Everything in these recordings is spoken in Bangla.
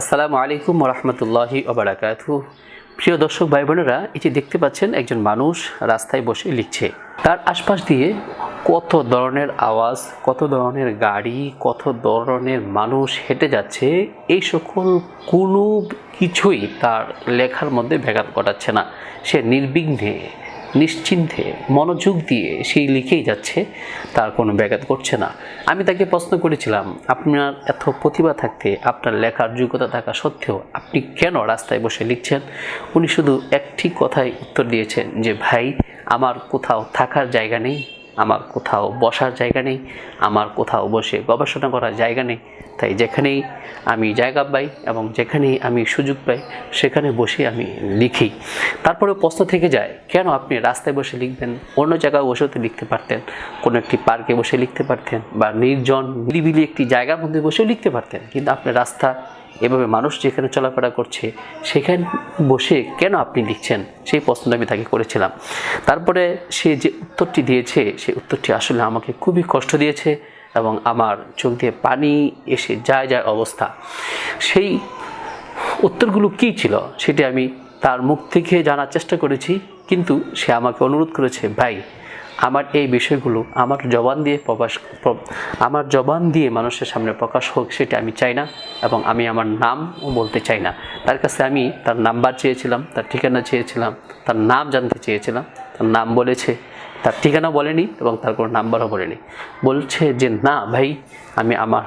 আসসালামু আলাইকুম রহমতুল্লাহি ওবরাকাতু প্রিয় দর্শক ভাই বোনেরা এটি দেখতে পাচ্ছেন, একজন মানুষ রাস্তায় বসে লিখছে। তার আশপাশ দিয়ে কত ধরনের আওয়াজ, কত ধরনের গাড়ি, কত ধরনের মানুষ হেঁটে যাচ্ছে, এই সকল কোনো কিছুই তার লেখার মধ্যে ব্যাঘাত ঘটাচ্ছে না। সে নির্বিঘ্নে নিশ্চিন্তে মনোযোগ দিয়ে সেই লিখেই যাচ্ছে, তার কোনো ব্যাঘাত করছে না। আমি তাকে প্রশ্ন করেছিলাম, আপনার এত প্রতিভা থাকতে, আপনার লেখার যোগ্যতা থাকা সত্ত্বেও আপনি কেন রাস্তায় বসে লিখছেন? উনি শুধু একটি কথাই উত্তর দিয়েছেন যে, ভাই, আমার কোথাও থাকার জায়গা নেই। আমার কোথাও বসার জায়গা নেই, আমার কোথাও বসে গবেষণা করার জায়গা নেই। তাই যেখানেই আমি জায়গা পাই এবং যেখানেই আমি সুযোগ পাই, সেখানে বসে আমি লিখি। তারপরে প্রশ্ন থেকে যায়, কেন আপনি রাস্তায় বসে লিখবেন? অন্য জায়গায় বসেও লিখতে পারতেন। কোনো একটি পার্কে বসে লিখতে পারতেন বা নির্জন নিরিবিলি একটি জায়গার মধ্যে বসেও লিখতে পারতেন। কিন্তু আপনি রাস্তা এভাবে মানুষ যেখানে চলাফেরা করছে, সেখানে বসে কেন আপনি লিখছেন? সেই প্রশ্নটা আমি তাকে করেছিলাম। তারপরে সে যে উত্তরটি দিয়েছে সেই উত্তরটি আসলে আমাকে খুবই কষ্ট দিয়েছে এবং আমার চোখ দিয়ে পানি এসে যায় যায় অবস্থা। সেই উত্তরগুলো কী ছিল, সেটি আমি তার মুখ থেকে জানার চেষ্টা করেছি, কিন্তু সে আমাকে অনুরোধ করেছে, ভাই আমার এই বিষয়গুলো আমার জবান দিয়ে প্রকাশ আমার জবান দিয়ে মানুষের সামনে প্রকাশ হোক সেটা আমি চাই না এবং আমি আমার নামও বলতে চাই না। তার কাছে আমি তার নাম্বার চেয়েছিলাম, তার ঠিকানা চেয়েছিলাম, তার নাম জানতে চেয়েছিলাম, তার নাম বলেছে, তার ঠিকানা বলেনি এবং তার কোনো নাম্বারও বলেনি। বলছে যে, না ভাই, আমি আমার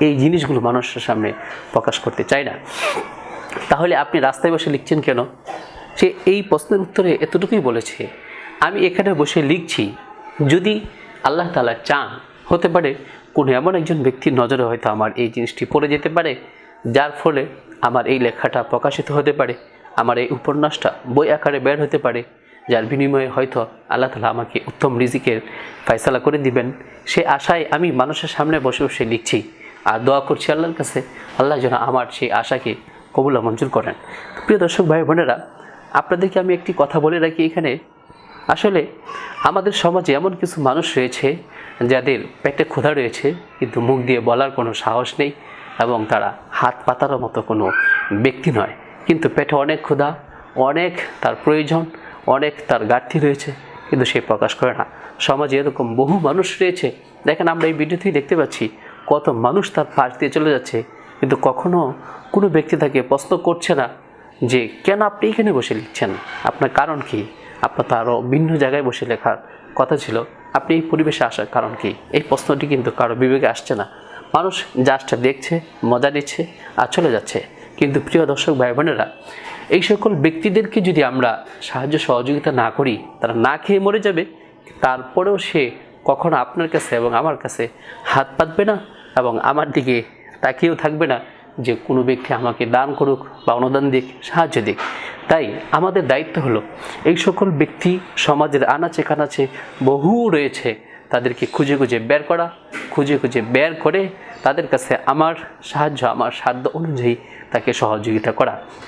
এই জিনিসগুলো মানুষের সামনে প্রকাশ করতে চাই না। তাহলে আপনি রাস্তায় বসে লিখছেন কেন? সে এই প্রশ্নের উত্তরে এতটুকুই বলেছে আমি এখানে বসে লিখছি, যদি আল্লাহ তালা চান, হতে পারে কোনো এমন একজন ব্যক্তির নজরে হয়তো আমার এই জিনিসটি পড়ে যেতে পারে, যার ফলে আমার এই লেখাটা প্রকাশিত হতে পারে, আমার এই উপন্যাসটা বই আকারে বের হতে পারে, যার বিনিময়ে হয়তো আল্লাহ তালা আমাকে উত্তম রিজিকের ফয়সালা করে দিবেন। সে আশায় আমি মানুষের সামনে বসে বসে লিখছি। আর দোয়া করছি আল্লাহর কাছে, আল্লাহ যেন আমার সেই আশাকে কবুল মঞ্জুর করেন। প্রিয় দর্শক ভাই বোনেরা, আপনাদেরকে আমি একটি কথা বলে রাখি এখানে। আসলে আমাদের সমাজে এমন কিছু মানুষ রয়েছে যাদের পেটে ক্ষুধা রয়েছে, কিন্তু মুখ দিয়ে বলার কোনো সাহস নেই এবং তারা হাত পাতারও মতো কোনো ব্যক্তি নয়। কিন্তু পেটে অনেক ক্ষুধা, অনেক তার প্রয়োজন, অনেক তার ঘাটতি রয়েছে, কিন্তু সে প্রকাশ করে না। সমাজে এরকম বহু মানুষ রয়েছে। দেখেন, আমরা এই ভিডিওতেই দেখতে পাচ্ছি কত মানুষ তার পাশ দিয়ে চলে যাচ্ছে, কিন্তু কখনো কোনো ব্যক্তি তাকে প্রশ্ন করছে না যে, কেন আপনি এখানে বসে লিখছেন? আপনার কারণ কি? আপনার তো আরও ভিন্ন জায়গায় বসে লেখার কথা ছিল। আপনি এই পরিবেশে আসার কারণ কি? এই প্রশ্নটি কিন্তু কারও বিবেকে আসছে না। মানুষ জাস্টটা দেখছে, মজা নিচ্ছে আর চলে যাচ্ছে। কিন্তু প্রিয় দর্শক ভাই বোনেরা এই সকল ব্যক্তিদেরকে যদি আমরা সাহায্য সহযোগিতা না করি, তারা না খেয়ে মরে যাবে। তারপরেও সে কখনো আপনার কাছে এবং আমার কাছে হাত পাতবে না এবং আমার দিকে তাকিয়েও থাকবে না যে কোনো ব্যক্তি আমাকে দান করুক বা অনুদান দিক, সাহায্য দিক। তাই আমাদের দায়িত্ব হলো এই সকল ব্যক্তি সমাজের আনাচে কানাচে বহু রয়েছে তাদেরকে খুঁজে খুঁজে বের করা, খুঁজে খুঁজে বের করে তাদের কাছে আমার সাহায্য, আমার সাধ্য অনুযায়ী তাকে সহযোগিতা করা।